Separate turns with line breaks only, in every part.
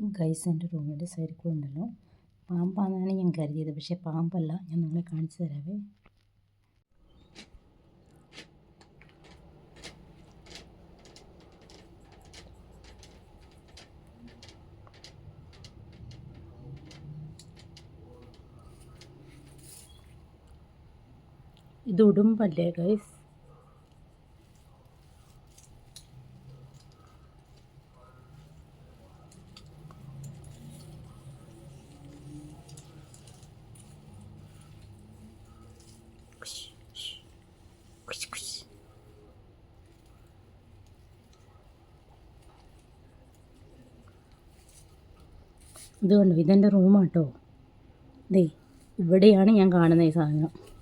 Guys എന്റെ റൂമിന്റെ സൈഡിൽ ഉണ്ടല്ലോ. പാമ്പാണെന്നാണ് ഞാൻ കരുതിയത്. പക്ഷേ പാമ്പല്ല. ഞാൻ നിങ്ങളെ കാണിച്ചു തരാവേ. ഇത് ഉടുമ്പല്ലേ ഗൈസ്? ഇത് കണ്ടു? ഇതെന്റെ റൂമാട്ടോ. ദേ ഇവിടെയാണ് ഞാൻ കാണുന്ന ഈ സാധനം.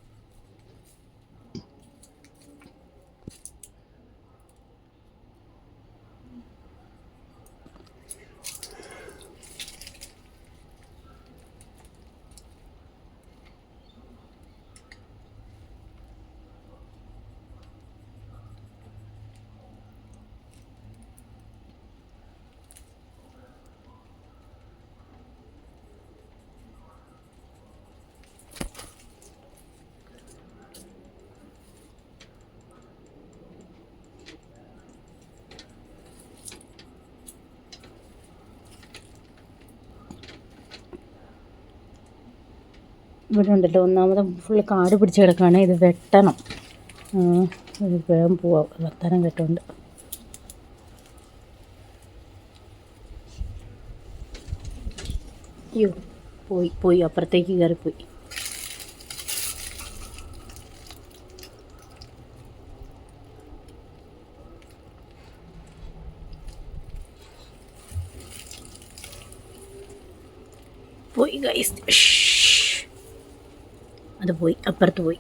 ഇവിടെ ഉണ്ടല്ലോ. ഒന്നാമത് ഫുള്ള് കാട് പിടിച്ച് കിടക്കുകയാണ് ഇത് വെട്ടണം. വേഗം പോവാം. വർത്താനം കേട്ടോണ്ട്. അയ്യോ പോയി പോയി. അപ്പുറത്തേക്ക് കയറിപ്പോയി. പോയി ഗൈസ് അത് പോയി അപ്പുറത്ത് പോയി.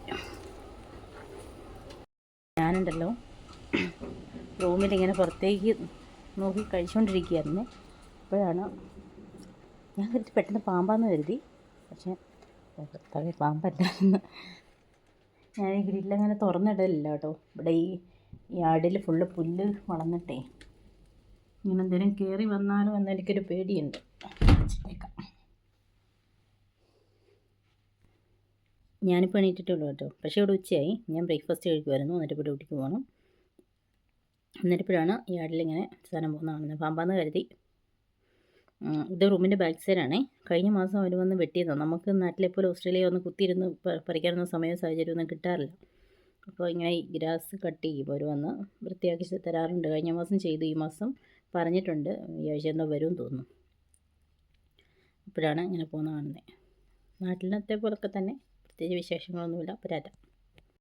ഞാനുണ്ടല്ലോ റൂമിലിങ്ങനെ പുറത്തേക്ക് നോക്കി കഴിച്ചുകൊണ്ടിരിക്കുകയായിരുന്നു അപ്പോഴാണ് ഞാൻ കരുതി പെട്ടെന്ന് പാമ്പാന്ന് കരുതി. പക്ഷേ ഭർത്താവെ പാമ്പല്ലായിരുന്നു. ഞാൻ ഈ ഗ്രില്ലങ്ങനെ തുറന്നിടലില്ല കേട്ടോ. ഇവിടെ ഈ യാർഡിൽ ഫുള്ള് പുല്ല് വളർന്നിട്ടേ. ഇങ്ങനെ കയറി വന്നാലോ എന്നെനിക്കൊരു പേടിയുണ്ട്. വെച്ചേക്കാം. ഞാനിപ്പോൾ എണീറ്റിട്ടുള്ളൂ കേട്ടോ. പക്ഷേ ഇവിടെ ഉച്ചയായി. ഞാൻ ബ്രേക്ക്ഫാസ്റ്റ് കഴിക്കുമായിരുന്നു എന്നിട്ട് ഇവിടെ ഡ്യൂട്ടിക്ക് പോകണം എന്നിട്ടിപ്പോഴാണ് യാർഡിലിങ്ങനെ സാധനം പോകുന്ന കാണുന്നത്. പാമ്പാന്ന് കരുതി ഇത് റൂമിന്റെ ബാക്ക് സൈഡാണേ കഴിഞ്ഞ മാസം അവർ വന്ന് വെട്ടിയതാണ് നമുക്ക് നാട്ടിലെ പോലെ ഓസ്ട്രേലിയ വന്ന് കുത്തിയിരുന്ന് പറിക്കാനൊന്നും സമയവും സാഹചര്യമൊന്നും കിട്ടാറില്ല. അപ്പോൾ ഇങ്ങനെ ഗ്രാസ് കട്ട് ചെയ്യും അവർ വന്ന് വൃത്തിയാക്കി തരാറുണ്ട്. കഴിഞ്ഞ മാസം ചെയ്തു. ഈ മാസം പറഞ്ഞിട്ടുണ്ട്. ഈ ആഴ്ച എന്തോ വരുമെന്ന് തോന്നുന്നു. അപ്പോഴാണ് ഇങ്ങനെ പോകുന്ന കാണുന്നത്. നാട്ടിലത്തെ പോലൊക്കെ തന്നെ പ്രത്യേകിച്ച് വിശേഷങ്ങളൊന്നുമില്ല. അപ്പോൾ